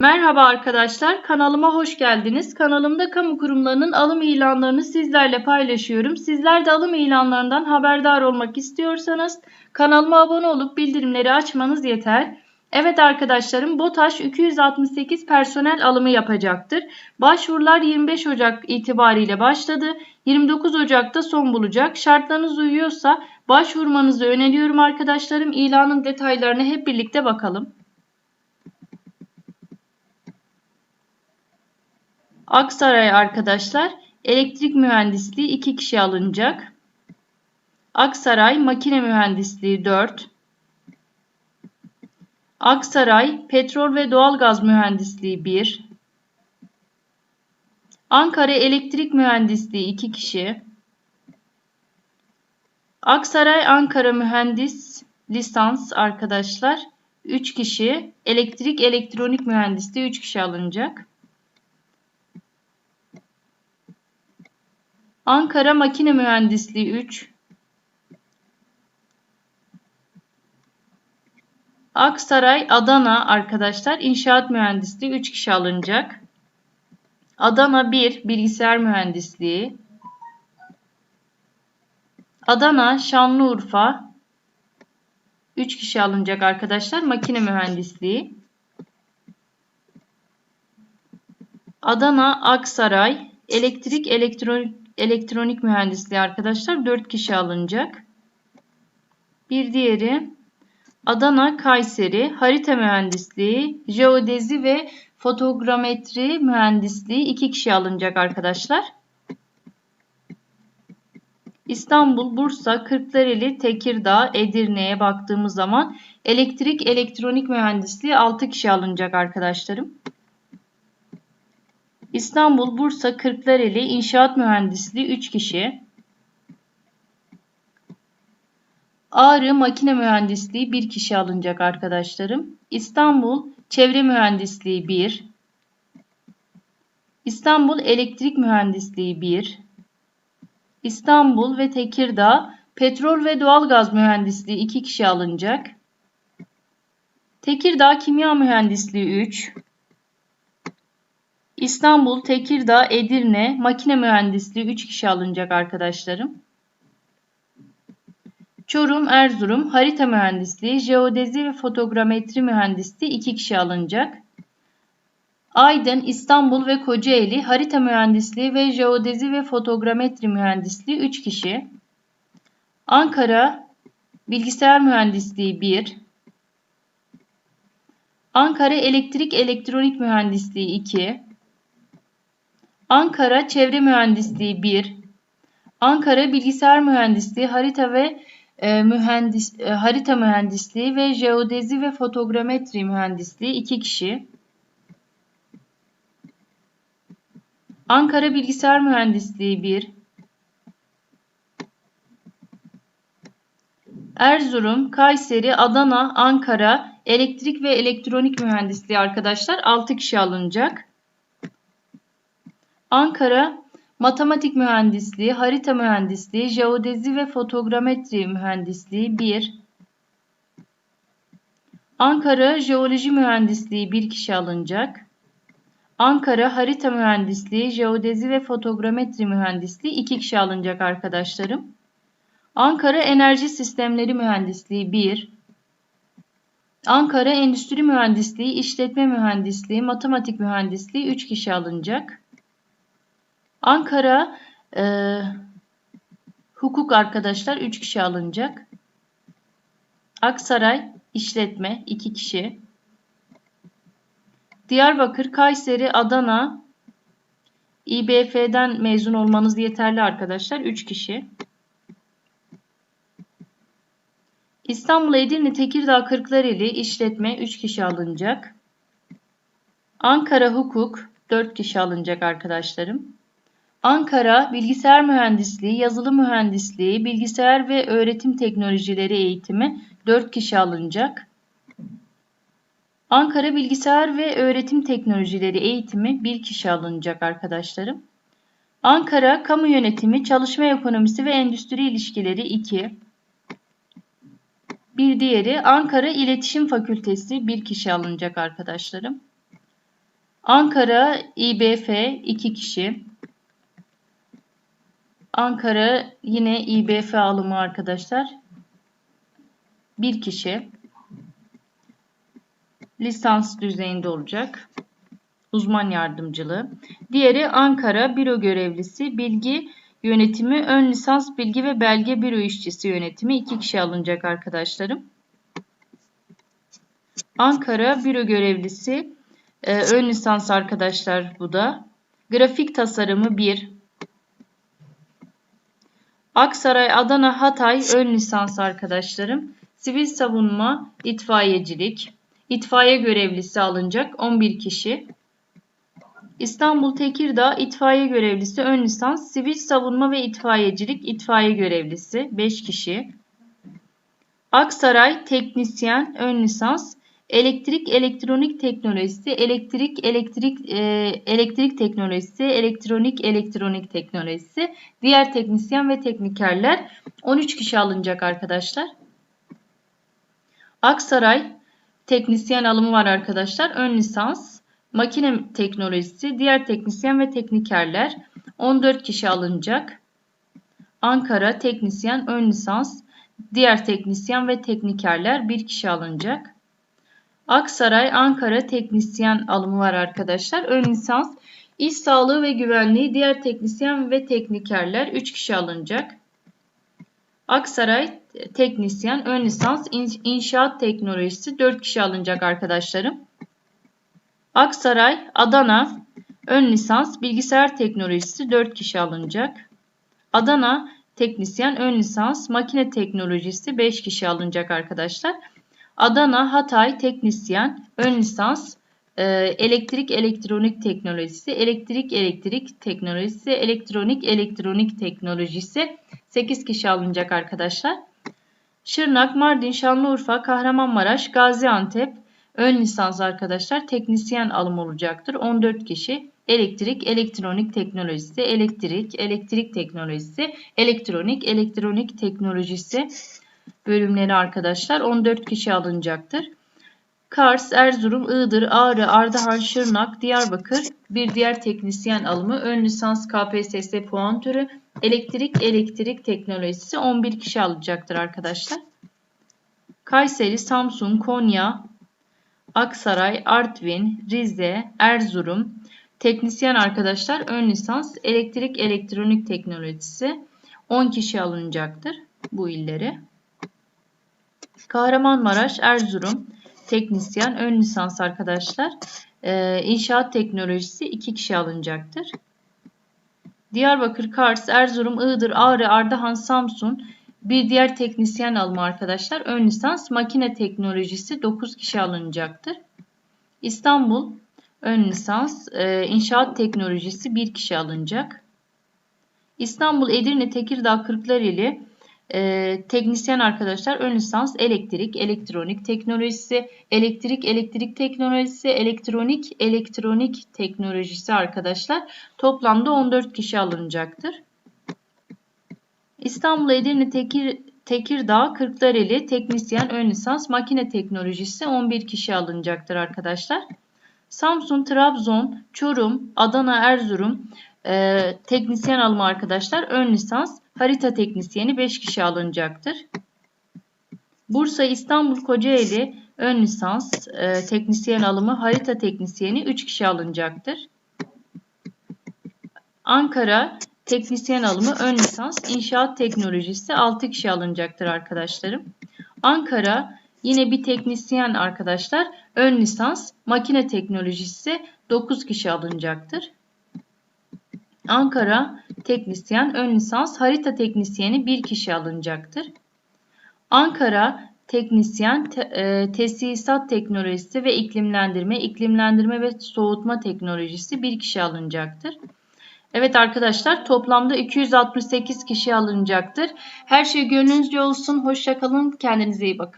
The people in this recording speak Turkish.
Merhaba arkadaşlar, kanalıma hoş geldiniz. Kanalımda kamu kurumlarının alım ilanlarını sizlerle paylaşıyorum. Sizler de alım ilanlarından haberdar olmak istiyorsanız kanalıma abone olup bildirimleri açmanız yeter. Evet arkadaşlarım, BOTAŞ 268 personel alımı yapacaktır. Başvurular 25 Ocak itibariyle başladı. 29 Ocak'ta son bulacak. Şartlarınız uyuyorsa başvurmanızı öneriyorum arkadaşlarım. İlanın detaylarına hep birlikte bakalım. Aksaray arkadaşlar elektrik mühendisliği 2 kişi alınacak. Aksaray makine mühendisliği 4. Aksaray petrol ve doğalgaz mühendisliği 1. Ankara elektrik mühendisliği 2 kişi. Aksaray Ankara mühendis lisans arkadaşlar 3 kişi. Elektrik elektronik mühendisliği 3 kişi alınacak. Ankara Makine Mühendisliği 3 Aksaray Adana arkadaşlar İnşaat Mühendisliği 3 kişi alınacak. Adana 1 Bilgisayar Mühendisliği Adana Şanlıurfa 3 kişi alınacak arkadaşlar. Makine Mühendisliği Adana Aksaray Elektrik Elektronik elektronik mühendisliği arkadaşlar 4 kişi alınacak. Bir diğeri Adana Kayseri harita mühendisliği, jeodezi ve fotogrametri mühendisliği 2 kişi alınacak arkadaşlar. İstanbul, Bursa, Kırklareli, Tekirdağ, Edirne'ye baktığımız zaman elektrik elektronik mühendisliği 6 kişi alınacak arkadaşlarım. İstanbul, Bursa, Kırklareli İnşaat Mühendisliği 3 kişi. Ağrı Makine Mühendisliği 1 kişi alınacak arkadaşlarım. İstanbul Çevre Mühendisliği 1. İstanbul Elektrik Mühendisliği 1. İstanbul ve Tekirdağ Petrol ve Doğalgaz Mühendisliği 2 kişi alınacak. Tekirdağ Kimya Mühendisliği 3. İstanbul, Tekirdağ, Edirne, makine mühendisliği 3 kişi alınacak arkadaşlarım. Çorum, Erzurum, harita mühendisliği, jeodezi ve fotogrametri mühendisliği 2 kişi alınacak. Aydın, İstanbul ve Kocaeli harita mühendisliği ve jeodezi ve fotogrametri mühendisliği 3 kişi. Ankara bilgisayar mühendisliği 1. Ankara elektrik elektronik mühendisliği 2. Ankara Çevre Mühendisliği 1, Ankara Bilgisayar Mühendisliği Harita ve e, mühendis e, harita mühendisliği ve jeodezi ve fotogrametri mühendisliği 2 kişi. Ankara Bilgisayar Mühendisliği 1, Erzurum, Kayseri, Adana, Ankara elektrik ve elektronik mühendisliği arkadaşlar 6 kişi alınacak. Ankara Matematik Mühendisliği, Harita Mühendisliği, Jeodezi ve Fotogrametri Mühendisliği 1. Ankara Jeoloji Mühendisliği 1 kişi alınacak. Ankara Harita Mühendisliği, Jeodezi ve Fotogrametri Mühendisliği 2 kişi alınacak arkadaşlarım. Ankara Enerji Sistemleri Mühendisliği 1. Ankara Endüstri Mühendisliği, İşletme Mühendisliği, Matematik Mühendisliği 3 kişi alınacak. Ankara e, hukuk arkadaşlar 3 kişi alınacak. Aksaray işletme 2 kişi. Diyarbakır, Kayseri, Adana İBF'den mezun olmanız yeterli arkadaşlar. 3 kişi. İstanbul, Edirne, Tekirdağ, Kırklareli işletme 3 kişi alınacak. Ankara hukuk 4 kişi alınacak arkadaşlarım. Ankara Bilgisayar Mühendisliği, Yazılım Mühendisliği, Bilgisayar ve Öğretim Teknolojileri eğitimi 4 kişi alınacak. Ankara Bilgisayar ve Öğretim Teknolojileri eğitimi 1 kişi alınacak arkadaşlarım. Ankara Kamu Yönetimi, Çalışma Ekonomisi ve Endüstri İlişkileri 2. Bir diğeri Ankara İletişim Fakültesi 1 kişi alınacak arkadaşlarım. Ankara İBF 2 kişi. Ankara yine İBF alımı arkadaşlar. 1 kişi. Lisans düzeyinde olacak. Uzman yardımcılığı. Diğeri Ankara Büro Görevlisi Bilgi Yönetimi Ön Lisans Bilgi ve Belge Büro İşçisi Yönetimi 2 kişi alınacak arkadaşlarım. Ankara Büro Görevlisi e, ön lisans arkadaşlar bu da. Grafik tasarımı 1. Aksaray, Adana, Hatay ön lisans arkadaşlarım. Sivil savunma, itfaiyecilik. İtfaiye görevlisi alınacak 11 kişi. İstanbul Tekirdağ itfaiye görevlisi ön lisans, sivil savunma ve itfaiyecilik itfaiye görevlisi 5 kişi. Aksaray teknisyen ön lisans, elektrik elektronik teknolojisi, elektrik elektrik e, elektrik teknolojisi, elektronik elektronik teknolojisi, diğer teknisyen ve teknikerler 13 kişi alınacak arkadaşlar. Aksaray teknisyen alımı var arkadaşlar. Ön lisans, makine teknolojisi, diğer teknisyen ve teknikerler 14 kişi alınacak. Ankara teknisyen ön lisans, diğer teknisyen ve teknikerler 1 kişi alınacak. Aksaray, Ankara teknisyen alımı var arkadaşlar. Ön lisans, iş sağlığı ve güvenliği, diğer teknisyen ve teknikerler 3 kişi alınacak. Aksaray teknisyen, ön lisans, inşaat teknolojisi 4 kişi alınacak arkadaşlarım. Aksaray, Adana, ön lisans, bilgisayar teknolojisi 4 kişi alınacak. Adana teknisyen, ön lisans, makine teknolojisi 5 kişi alınacak arkadaşlar. Adana, Hatay teknisyen, ön lisans, e, elektrik elektronik teknolojisi, elektrik elektrik teknolojisi, elektronik elektronik teknolojisi 8 kişi alınacak arkadaşlar. Şırnak, Mardin, Şanlıurfa, Kahramanmaraş, Gaziantep ön lisans arkadaşlar teknisyen alım olacaktır. 14 kişi elektrik, elektronik teknolojisi, elektrik, elektrik teknolojisi, elektronik, elektronik teknolojisi bölümleri arkadaşlar 14 kişi alınacaktır. Kars, Erzurum, Iğdır, Ağrı, Ardahan, Şırnak, Diyarbakır bir diğer teknisyen alımı ön lisans KPSS puan türü elektrik elektrik teknolojisi 11 kişi alacaktır arkadaşlar. Kayseri, Samsun, Konya, Aksaray, Artvin, Rize, Erzurum teknisyen arkadaşlar ön lisans elektrik elektronik teknolojisi 10 kişi alınacaktır bu illeri. Kahramanmaraş, Erzurum teknisyen ön lisans arkadaşlar. Ee, inşaat teknolojisi 2 kişi alınacaktır. Diyarbakır, Kars, Erzurum, Iğdır, Ağrı, Ardahan, Samsun bir diğer teknisyen alımı arkadaşlar. Ön lisans makine teknolojisi 9 kişi alınacaktır. İstanbul ön lisans e, inşaat teknolojisi 1 kişi alınacak. İstanbul, Edirne, Tekirdağ, Kırklareli e, teknisyen arkadaşlar ön lisans elektrik, elektronik teknolojisi, elektrik, elektrik teknolojisi, elektronik, elektronik teknolojisi arkadaşlar toplamda 14 kişi alınacaktır. İstanbul Edirne Tekir, Tekirdağ Kırklareli teknisyen ön lisans makine teknolojisi 11 kişi alınacaktır arkadaşlar. Samsun, Trabzon, Çorum, Adana, Erzurum e, teknisyen alımı arkadaşlar ön lisans harita teknisyeni 5 kişi alınacaktır. Bursa, İstanbul, Kocaeli ön lisans e, teknisyen alımı harita teknisyeni 3 kişi alınacaktır. Ankara teknisyen alımı ön lisans inşaat teknolojisi 6 kişi alınacaktır arkadaşlarım. Ankara yine bir teknisyen arkadaşlar ön lisans makine teknolojisi 9 kişi alınacaktır. Ankara teknisyen ön lisans harita teknisyeni bir kişi alınacaktır. Ankara teknisyen te, e, tesisat teknolojisi ve iklimlendirme, iklimlendirme ve soğutma teknolojisi bir kişi alınacaktır. Evet arkadaşlar toplamda 268 kişi alınacaktır. Her şey gönlünüzce olsun. Hoşçakalın. Kendinize iyi bakın.